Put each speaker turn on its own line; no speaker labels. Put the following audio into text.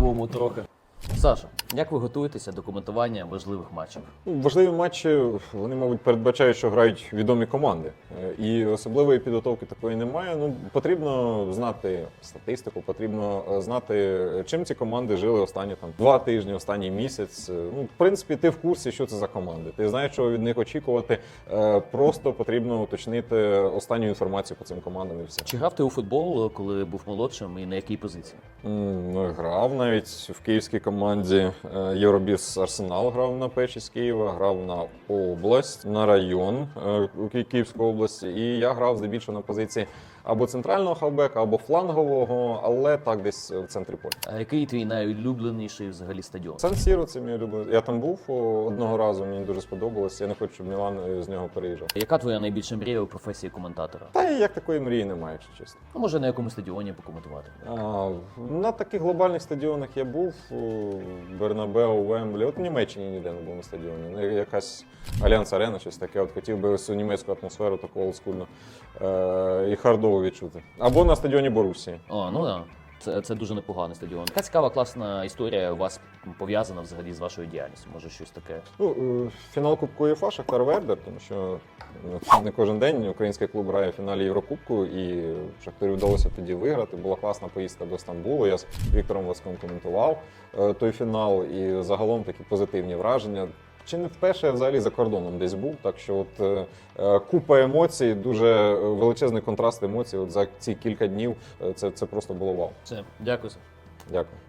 по-новому трохи. Саша, як ви готуєтеся до коментування важливих матчів?
Ну, Важливі матчі, вони, мабуть, передбачають, що грають відомі команди. Е, І особливої підготовки такої немає. Ну, потрібно знати статистику, потрібно е, знати, чим ці команди жили останні там два тижні, останній місяць. Е, Ну, в принципі, ти в курсі, що це за команди. Ти знаєш, що від них очікувати. Е, Просто потрібно уточнити останню інформацію по цим командам і все.
Чи грав ти у футбол, коли був молодшим, і на якій позиції?
Ну, Грав навіть в київській команді е, Євробіс Арсенал грав на печі з Києва, грав на область, на район е, Київської області. І я грав здебільшого на позиції або центрального хавбека, або флангового, але так десь в центрі поля.
А який твій найулюбленіший взагалі стадіон?
Сан Сіро це мій улюблений. Я там був одного разу, мені дуже сподобалось. Я не хочу, щоб Мілан е, з нього переїжджав.
Яка твоя найбільша мрія у професії коментатора?
Та як такої мрії немає, якщо чесно.
Ну, може, на якому стадіоні покоментувати?
А, на таких глобальних стадіонах я був у Бернабеу, Вемблі. От в Німеччині ніде не був на стадіоні. Ну, Якась Альянс Арена, щось таке. От хотів би ось німецьку атмосферу таку олдскульну е- і хардову відчути. Або на стадіоні Борусії.
О, ну так. Це, це дуже непоганий стадіон. Яка цікава, класна історія у вас пов'язана взагалі з вашою діяльністю? Може, щось таке?
Ну, е, фінал Кубку УЄФА Шахтар Вердер, тому що е, не кожен день український клуб грає в фіналі Єврокубку, і Шахтарю вдалося тоді виграти. Була класна поїздка до Стамбулу. Я з Віктором Васком коментував е, той фінал, і загалом такі позитивні враження. Чи не вперше я взагалі за кордоном десь був, так що от е, е, купа емоцій, дуже величезний контраст емоцій. От за ці кілька днів е, це, це просто було вау.
Все, дякую. Саша.
Дякую.